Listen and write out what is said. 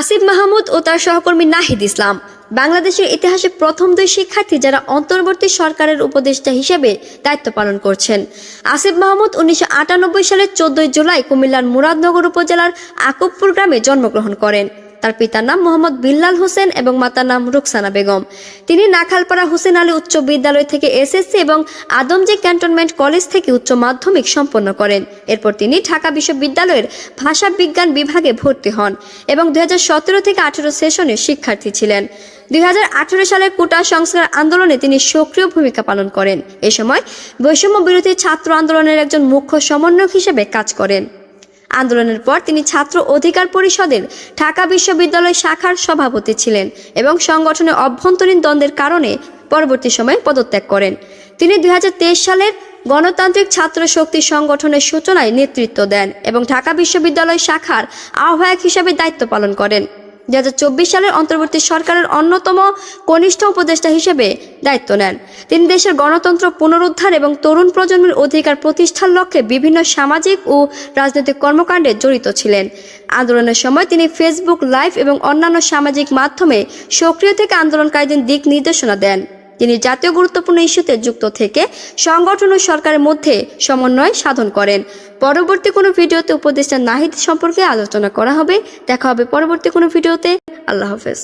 আসিফ মাহমুদ ও তার সহকর্মী নাহিদ ইসলাম। বাংলাদেশের ইতিহাসে প্রথম দুই শিক্ষার্থী যারা অন্তর্বর্তী সরকারের উপদেষ্টা হিসেবে দায়িত্ব পালন করছেন। আসিফ মাহমুদ উনিশশো আটানব্বই সালের চোদ্দই জুলাই কুমিল্লার মুরাদনগর উপজেলার আকবপুর গ্রামে জন্মগ্রহণ করেন। তার পিতার নাম মোহাম্মদ বিল্লাল হোসেন এবং মাতার নাম রুকসানা বেগম। তিনি নাখালপাড়া হোসেন আলী উচ্চ বিদ্যালয় থেকে এসএসসি এবং আদমজি ক্যান্টনমেন্ট কলেজ থেকে উচ্চ মাধ্যমিক সম্পন্ন করেন। এরপর তিনি ঢাকা বিশ্ববিদ্যালয়ের ভাষা বিজ্ঞান বিভাগে ভর্তি হন এবং দুই হাজার সতেরো থেকে আঠেরো সেশনে শিক্ষার্থী ছিলেন। দুই হাজার আঠারো সালের কোটা সংস্কার আন্দোলনে তিনি সক্রিয় ভূমিকা পালন করেন। এ সময় বৈষম্য বিরোধী ছাত্র আন্দোলনের একজন মুখ্য সমন্বয়ক হিসেবে কাজ করেন। আন্দোলনের পর তিনি ছাত্র অধিকার পরিষদের ঢাকা বিশ্ববিদ্যালয় শাখার সভাপতি ছিলেন এবং সংগঠনের অভ্যন্তরীণ দ্বন্দ্বের কারণে পরবর্তী সময়ে পদত্যাগ করেন। তিনি দুই হাজার তেইশ সালের গণতান্ত্রিক ছাত্র শক্তি সংগঠনের সূচনায় নেতৃত্ব দেন এবং ঢাকা বিশ্ববিদ্যালয় শাখার আহ্বায়ক হিসেবে দায়িত্ব পালন করেন। দু হাজার চব্বিশ সালের অন্তর্বর্তী সরকারের অন্যতম কনিষ্ঠ উপদেষ্টা হিসেবে দায়িত্ব নেন। তিনি দেশের গণতন্ত্র পুনরুদ্ধার এবং তরুণ প্রজন্মের অধিকার প্রতিষ্ঠার লক্ষ্যে বিভিন্ন সামাজিক ও রাজনৈতিক কর্মকাণ্ডে জড়িত ছিলেন। আন্দোলনের সময় তিনি ফেসবুক লাইভ এবং অন্যান্য সামাজিক মাধ্যমে সক্রিয় থেকে আন্দোলনকারীদের দিক নির্দেশনা দেন। তিনি জাতীয় গুরুত্বপূর্ণ ইস্যুতে যুক্ত থেকে সংগঠন ও সরকারের মধ্যে সমন্বয় সাধন করেন। পরবর্তী কোনো ভিডিওতে উপদেষ্টা নাহিদ সম্পর্কে আলোচনা করা হবে। দেখা হবে পরবর্তী কোনো ভিডিওতে। আল্লাহ হাফেজ।